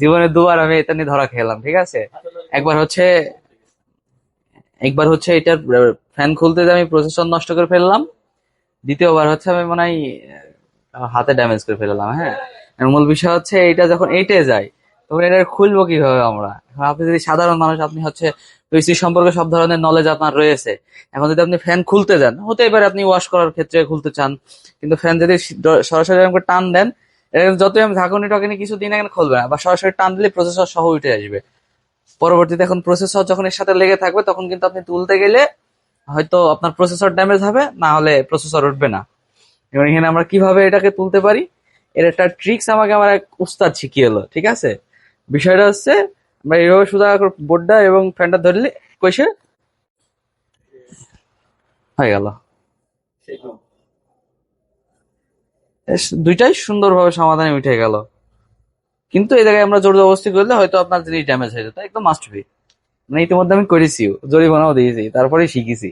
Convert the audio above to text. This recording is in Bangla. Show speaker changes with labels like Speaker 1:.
Speaker 1: জীবনে দুবার আমি এটা নিয়ে ধরা খেলাম, ঠিক আছে? একবার হচ্ছে একবার হচ্ছে এটার ফ্যান খুলতে আমি প্রসেসর নষ্ট করে ফেললাম, দ্বিতীয়বার হচ্ছে আমি মনে হয় হাতে ড্যামেজ করে ফেললাম হ্যাঁ? মূল বিষয় হচ্ছে এটা যখন এইটে যায়, তখন এটা খুলবো কীভাবে আমরা? এখন আপনি যদি সাধারণ মানুষ, আপনি হচ্ছে পিসি সম্পর্কে সব ধরনের নলেজ আপনার রয়েছে, এখন যদি আপনি ফ্যান খুলতে যান হতে পারে আপনি ওয়াশ করার ক্ষেত্রে খুলতে চান, কিন্তু ফ্যান যদি সরাসরি টান দেন এটা যতই আমি ঝাঁকুনি টাকুনি কিছু দিন এখানে খুলবে না, বা সরাসরি টান দিলে প্রসেসর সহ উঠে আসবে। পরবর্তীতে এখন প্রসেসর যখন এর সাথে লেগে থাকবে, তখন কিন্তু আপনি তুলতে গেলে হয়তো আপনার প্রসেসর ড্যামেজ হবে, না হলে প্রসেসর উঠবে না। এবং এখানে আমরা কীভাবে এটাকে তুলতে পারি? এর একটা ট্রিক্স আমাকে আমার এক উস্তাদ শিখিয়ে এলো ঠিক আছে? বিষয়টা হচ্ছে, আমরা এইভাবে সুদা বোর্ডটা এবং ফ্যানটা ধরলে, কইসে? হয়ে গেল। দুইটাই সুন্দরভাবে সমাধানে উঠে গেল। কিন্তু এই জায়গায় আমরা জোর করলে হয়তো আপনার জিনিস ড্যামেজ হয়ে যেত। একদম মাস্ট বি মানে ইতিমধ্যে আমি করেছিও, জরিমানাও দিয়েছি তারপরে শিখেছি।